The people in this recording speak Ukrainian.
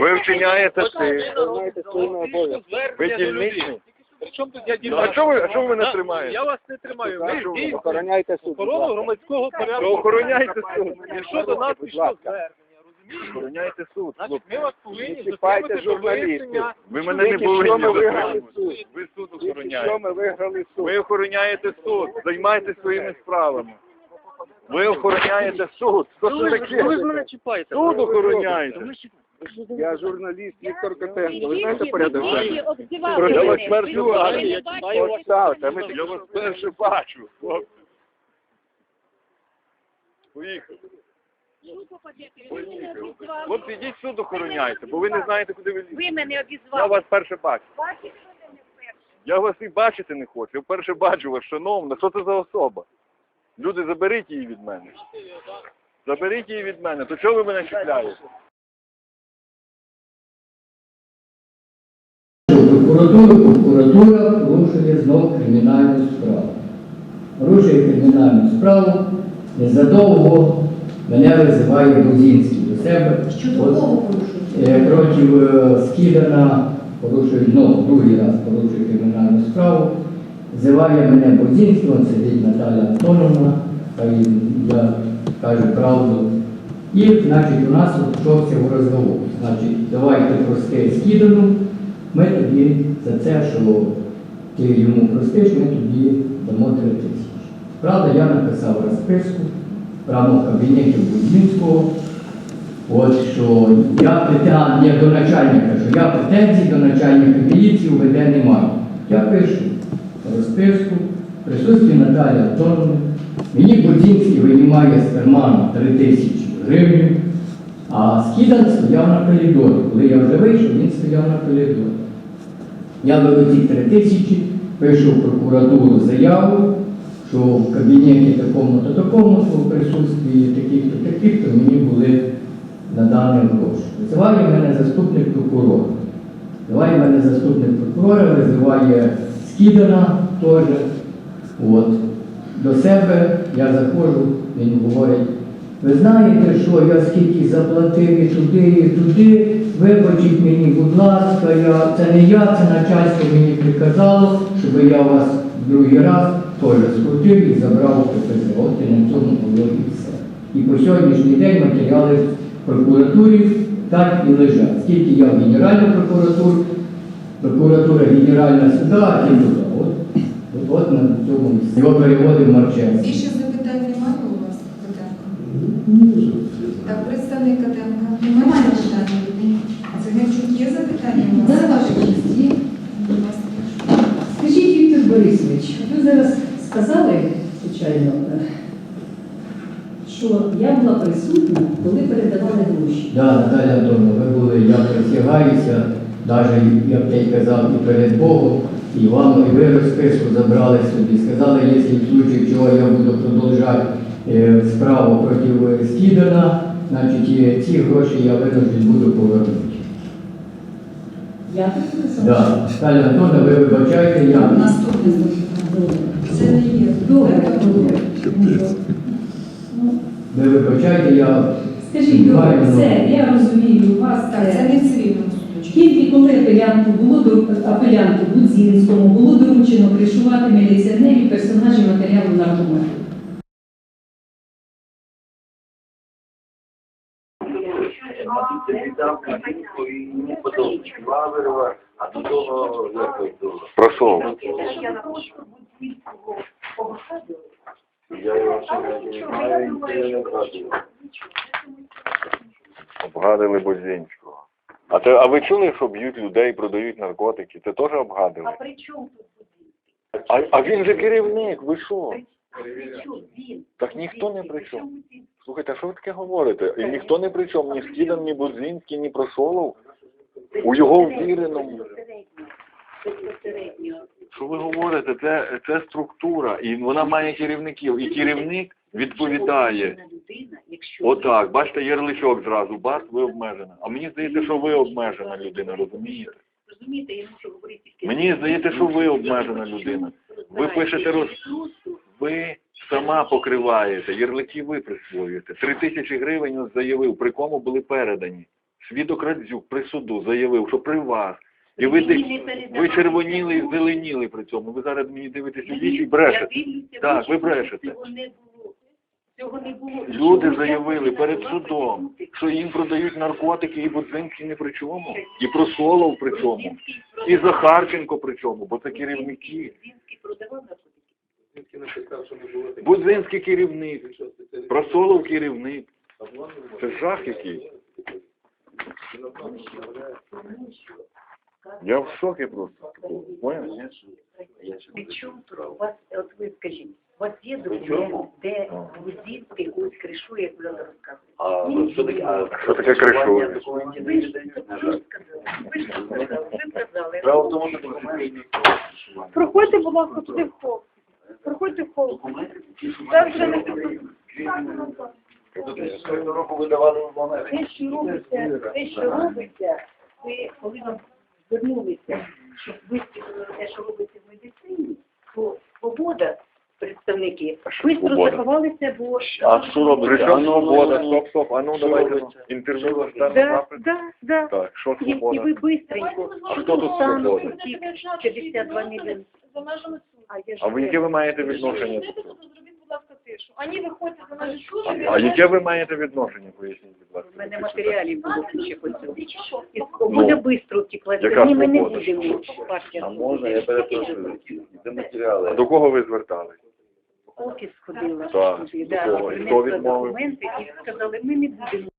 Ви вчиняєте ти. Ви дільничний. Причому тут я А чого ви, а ви Я- тримаєте? Я вас не тримаю. Ви дійсно Охороняйте суд. охорону громадського порядку. Охороняйте суд. Якщо до нас пішло звернення, розумієте? Охороняйте суд. Значить, ми вас повинні Не чіпайте затримати до журналістів. вияснення. Ви мене не Тільки повинні ми виграли затримувати. суд. Ви суд Тільки що охороняєте. ми виграли суд. Ви охороняєте суд. Займайтеся своїми справами. Ви охороняєте суд. Що це таке? Ви ж мене чіпаєте. Суд охороняєте. Я журналіст Віктор Котенко. Ви знаєте порядок? денний? Я вас першу бачу. Поставте, ми Я вас перше бачу. хлопці. Поїхали. Хлопці, йдіть суд охороняйте, бо ви не знаєте, куди ви лізете. Ви мене Я обізвали. вас перше бачу. Бачите, що ви не перші? Я вас і бачити не хочу. Я вперше бачу вас, шановна. Що це за особа? Люди, заберіть її від мене. Заберіть її від мене. То чого ви мене чіпляєте? Прокуратура, прокуратура порушує знов кримінальну справу. Порушує кримінальну справу, незадовго мене визиває Грузинський до себе. Щодо От, кого порушують? е, Проти е, Скідана порушує, ну, другий раз порушує кримінальну справу. Визиває мене Грузинський, он сидить Наталя Антоновна, хай я кажу правду. І, значить, у нас почався розговор. Значить, давайте прости Скідану, ми тобі за це, що ти йому простиш, ми тобі дамо 3 тисячі. Правда, я написав розписку в кабінеті Будзінського, от що я претен- я до начальника, що я претензій до начальника міліції УВД не маю. Я пишу розписку, присутстві Наталі Антоновни. Мені Будзінський винімає з карману 3 тисячі гривень, а Скідан стояв на коридорі. Коли я вже вийшов, він стояв на коридорі. Я ці три тисячі, пишу в прокуратуру заяву, що в кабінеті такому-то такому-то в присутстві таких-то таких-то мені були надані гроші. Визиває мене заступник прокурора. Визиває мене заступник прокурора, визиває Скідана теж. От. До себе я заходжу, він говорить, ви знаєте, що я скільки заплатив і туди, і туди, вибачіть мені, будь ласка, я, це не я, це начальство мені приказало, щоб я вас другий раз теж скрутив і забрав От і на цьому було і все. І по сьогоднішній день матеріали в прокуратурі так і лежать. Скільки я в Генеральну прокуратуру, прокуратура Генеральна суда, ті туди. От, от, от на цьому місці. Його переводив Марченко. Більше запитань немає у вас, Котенко? Так, представник Котенка. Немає запитань? А це Герчук є запитання у вас? За ваші честі. Скажіть, Віктор Борисович, ви зараз сказали, звичайно, е, що я була присутня, коли передавали гроші. Да, Наталя Антоновна, ви були, я присягаюся, навіть я б я казав і перед Богом, і вам, і ви розписку забрали собі. Сказали, якщо в случае чого я буду продовжувати е, справу проти Скідана, значить ці гроші я винужден буду повернути. Я так? Да. Наталя Антоновна, ви вибачайте, я Наступне. Це не є. Добре, ви вибачайте, я Скажіть, добре, все, я розумію, у вас Так, це не судочку. Тільки коли апелянту було до апелянту Будзінському було доручено кришувати міліціонерів персонажів матеріалу було. Просов. Я його не знаю, і не бачив. Обгадили Бузінського. А, те, а ви чули, що б'ють людей, продають наркотики? Це теж обгадили? А при чому тут? А, а він же керівник, ви що? Так ніхто не при чому. Слухайте, а що ви таке говорите? І ніхто не при чому, ні Скідан, ні Будзінський, ні Просолов. У його ввіреному. Що ви говорите? Це, це структура, і вона має керівників. І керівник відповідає. Людина, якщо Отак, бачите, ярличок зразу, бас, ви обмежена. А мені здається, що ви обмежена людина, розумієте? розумієте, я мушу говорити тільки. Мені здається, що ви обмежена людина. Ви пишете роз... Ви сама покриваєте, ярлики ви присвоюєте. Три тисячі гривень заявив, при кому були передані. свідок Радзюк при суду заявив, що при вас. І ви, ви червоніли і зеленіли при цьому. Ви зараз мені дивитесь у вічі і брешете. Так, ви брешете. Цього не було. Люди заявили перед судом, що їм продають наркотики і Будзинський не при чому, і Просолов при чому, і Захарченко при чому, бо це керівники. Будзинський керівник, Просолов керівник. Це жах який. Я в шокі просто. Понял? При чому у вас, от ви скажіть, у є документ, де Гузінський когось кришує, як ви розказуєте? А що таке? А Що таке кришує? Ви ж ви сказали, ви ж сказали, ви сказали. Справа в тому, що документи. Проходьте, будь ласка, туди в хол. Проходьте в хол. Це вже не Америці. Те, що робиться, те, що робиться, ви, коли вам звернулися, щоб висвітлили те, що робиться в медицині, то свобода, представники, швидко заховалися, бо... А що робиться? А ну, ну, Стоп, стоп, а ну давайте інтерв'ю Да, розглянемо. да, да. Так, що І, і свобода? ви бистренько. А хто тут Стану свобода? ті 52 мільйони. за межами суду. А я ж А ви яке ви маєте відношення? цього? Зробіть, будь ласка, тишу. Ані виходьте за межі суду. А яке ви маєте відношення, поясніть, будь ласка. У мене матеріалів було куча по цьому. І Ну, Буде бистро втекла. яка Ні, ми не свобода? будемо. Партія. А можна, я перепрошую. Це А матеріали. до кого ви звертались? Офіс ходила. Так, туди, до да, кого? І принесла відмовив? документи і сказали, ми не будемо